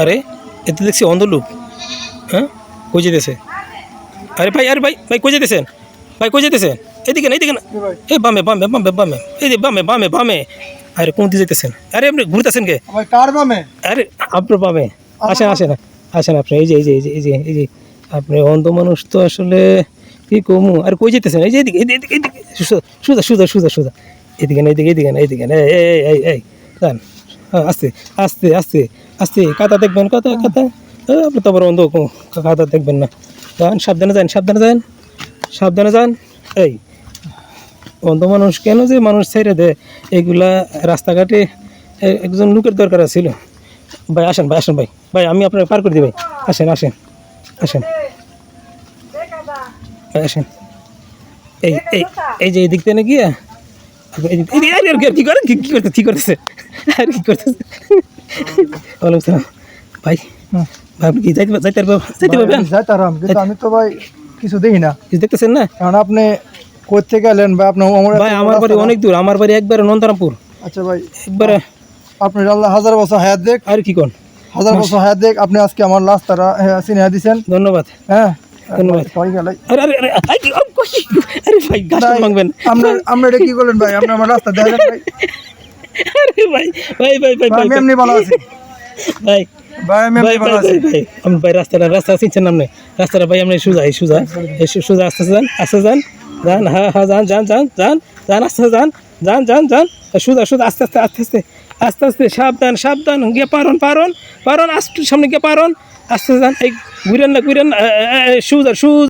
আরে এতে দেখছি অন্ধ লোক। হ্যাঁ? কই যেতেছে আরে ভাই আরে ভাই ভাই কই যেতেছেন ভাই কই যেতেছেন এদিকে না এদিকে না। এই বামে বামে বামে বামে। এই যে বামে বামে বামে। আরে কোন দিকে যেতেছেন আরে আপনি ঘুরতেছেন কে? কার বামে? আরে আপনার বামে। আসেন আসেন আসেন আপনি। এই যে এই যে এই যে এই যে এই যে। আপনি অন্ধ মানুষ তো আসলে কি কমু? আর কই যেতেছেন এই যে এদিকে এদিকে এদিকে সুদা সুদা সুদা সুদা এদিকে না এদিকে এদিকে না এদিকে না। এই এই এই হ্যাঁ, আস্তে আস্তে আস্তে আস্তে কাতা দেখবেন কাতা কাতা আপনি তো আবার অন্ধ কাতা দেখবেন না। যান, সাবধানে যান সাবধানে যান সাবধানে যান। এই, অন্ধ মানুষ কেন যে মানুষ ছেড়ে দেয়? এগুলা রাস্তাঘাটে একজন লোকের দরকার ছিল ভাই, আসেন ভাই আসেন, ভাই। ভাই, আমি আপনাকে পার করে দিই, ভাই। আসেন আসেন আসেন। ভাই, আসেন। এই এই এই যে এদিক থেকে গিয়া কি করে কি কি করতে, কি করতেছে? আর কি করতেছে? ওয়ালাইকুম সালাম ভাই ভাই আপনি কি যাইতে যাইতে পারবেন যাইতে পারবেন যাইতারাম কিন্তু আমি তো ভাই কিছু দেখি না। কিছু দেখতেছেন না? কারণ আপনি কোথা গেলেন বা আপনি আমার ভাই আমার বাড়ি অনেক দূর আমার বাড়ি একবারে নন্দরামপুর। আচ্ছা ভাই একবারে আপনি আল্লাহ হাজার বছর হায়াত দেখ। আর কি কোন? হাজার বছর হায়াত দেখ আপনি আজকে আমার রাস্তাটা চিনে দিয়েছেন ধন্যবাদ। হ্যাঁ ধন্যবাদ। আরে আরে আরে আরে ভাই ভাঙবেন। আমরা আমরা এটা কি করলেন ভাই? আপনি আমার রাস্তা দেখলেন ভাই। ভাই ভাই ভাই ভাই ভাই, ভাই এমনি ভালো আছি। ভাই ভাই ভাই ভাই ভাই ভাই। ভাই রাস্তাটা রাস্তা চিনছেন আপনি? রাস্তাটা ভাই আপনি সুজা এই সুজা। এই সু- সুজা আস্তে আস্তে যান আস্তে যান। যান হ্যাঁ হ্যাঁ যান যান যান যান যান আস্তে আস্তে যান যান যান যান। এই সুজা সুজা আস্তে আস্তে আস্তে আস্তে আস্তে আস্তে সাবধান সাবধান গিয়ে পারন পারন পারন আস্তে সামনে গিয়ে পারন। আস্তে যান এই ঘুরেন না ঘুরেন সুজ।